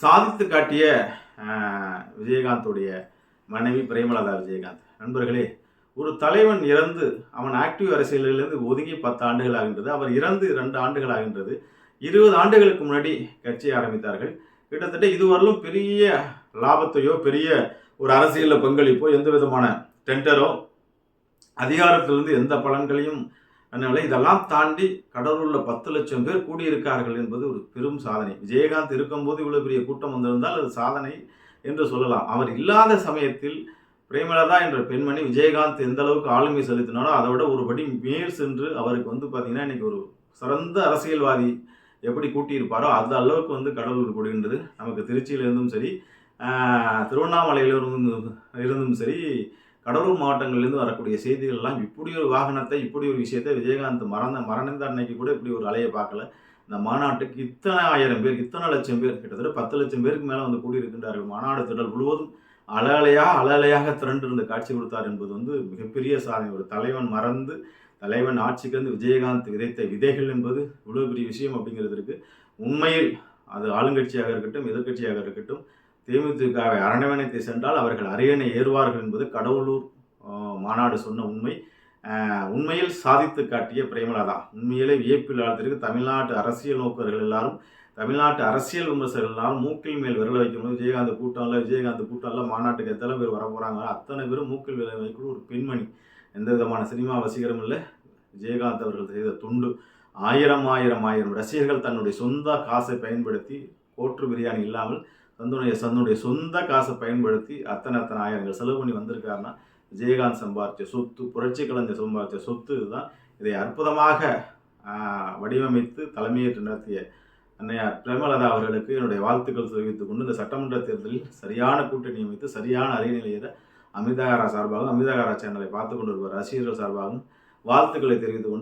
சாதித்து காட்டிய விஜயகாந்தோடைய மனைவி பிரேமலதா விஜயகாந்த். நண்பர்களே ஒரு தலைவன் இறந்து அவன் ஆக்டிவ் அரசியலிலிருந்து ஒதுங்கி பத்து ஆண்டுகள் ஆகின்றது அவர் இறந்து ரெண்டு ஆண்டுகள் ஆகின்றது இருபது ஆண்டுகளுக்கு முன்னாடி கட்சி ஆரம்பித்தார்கள். கிட்டத்தட்ட இதுவரையிலும் பெரிய லாபத்தையோ பெரிய ஒரு அரசியலில் பங்களிப்போ எந்த விதமான டெண்டரோ அதிகாரத்திலிருந்து எந்த பலன்களையும் அதனால இதெல்லாம் தாண்டி கடலூரில் பத்து லட்சம் பேர் கூடியிருக்கார்கள் என்பது ஒரு பெரும் சாதனை. விஜயகாந்த் இருக்கும்போது இவ்வளோ பெரிய கூட்டம் வந்திருந்தால் அது சாதனை என்று சொல்லலாம். அவர் இல்லாத சமயத்தில் பிரேமலதா என்ற பெண்மணி விஜயகாந்த் எந்த அளவுக்கு ஆளுமை செலுத்தினாலோ அதை விட ஒரு படி மேல் சென்று அவருக்கு வந்து பார்த்தீங்கன்னா இன்னைக்கு ஒரு சிறந்த அரசியல்வாதி எப்படி கூட்டியிருப்பாரோ அந்த அளவுக்கு வந்து கடலூர் கொடுகின்றது நமக்கு திருச்சியிலிருந்தும் சரி திருவண்ணாமலையிலிருந்தும் இருந்தும் சரி கடலூர் மாவட்டங்கள்லேருந்து வரக்கூடிய செய்திகள் எல்லாம் இப்படி ஒரு வாகனத்தை இப்படி ஒரு விஷயத்தை விஜயகாந்த் மறந்த மறந்த அன்னைக்கு கூட இப்படி ஒரு அலையை பார்க்கல. இந்த மாநாட்டுக்கு இத்தனை ஆயிரம் பேர் இத்தனை லட்சம் பேர் கிட்டத்தட்ட பத்து லட்சம் பேருக்கு மேலே வந்து கூடியிருக்கின்றார்கள். மாநாடு திடல் முழுவதும் அலையலையாக திரண்டு இருந்த காட்சி கொடுத்தார் என்பது வந்து மிகப்பெரிய சாதனை. ஒரு தலைவன் மறந்து தலைவன் ஆட்சிக்கு வந்து விஜயகாந்த் விதைத்த விதைகள் என்பது இவ்வளோ பெரிய விஷயம் அப்படிங்கிறது இருக்குது உண்மையில் அது ஆளுங்கட்சியாக இருக்கட்டும் எதிர்க்கட்சியாக இருக்கட்டும் தேமுதிகவை அரண்மனைக்கு சென்றால் அவர்கள் அரியணை ஏறுவார்கள் என்பது கடவுளூர் மாநாடு சொன்ன உண்மை. உண்மையில் சாதித்து காட்டிய பிரேமலதா. உண்மையிலே வியப்பில் ஆழ்த்திருக்கு தமிழ்நாட்டு அரசியல் நோக்கர்கள் எல்லாரும் தமிழ்நாட்டு அரசியல் விமர்சகர்கள் எல்லாரும் மூக்கில் மேல் விரல வைக்கணும் விஜயகாந்த் கூட்டம் இல்லை விஜயகாந்த் கூட்டம் இல்லை மாநாட்டுக்கு எத்தனை பேர் வர போகிறாங்க அத்தனை பேரும் மூக்கில் விரல வைக்கணும் ஒரு பெண்மணி. எந்த விதமான சினிமா வசீகரம் இல்லை. விஜயகாந்த் அவர்கள் செய்த துண்டு ஆயிரம் ஆயிரம் ஆயிரம் ரசிகர்கள் தன்னுடைய சொந்த காசை பயன்படுத்தி கோற்று பிரியாணி இல்லாமல் தன்னுடைய தன்னுடைய சொந்த காசை பயன்படுத்தி அத்தனை அத்தனை ஆயிரங்கள் செலவு பண்ணி வந்திருக்காருன்னா விஜயகாந்த் சம்பாதிச்ச சொத்து புரட்சி கலைஞர் சம்பாரிச்ச சொத்து இதுதான். இதை அற்புதமாக வடிவமைத்து தலைமையேற்று நடத்திய அன்னையார் பிரேமலதா அவர்களுக்கு என்னுடைய வாழ்த்துக்கள் தெரிவித்துக் கொண்டு இந்த சட்டமன்ற தேர்தலில் சரியான கூட்டணி அமைத்து சரியான அறிநிலையில் அமிதாகாரா சார்பாகவும் அமிதாகாரா சேனலை பார்த்து வருவார் ரசிகர்கள் சார்பாகவும் வாழ்த்துக்களை தெரிவித்துக் கொண்டு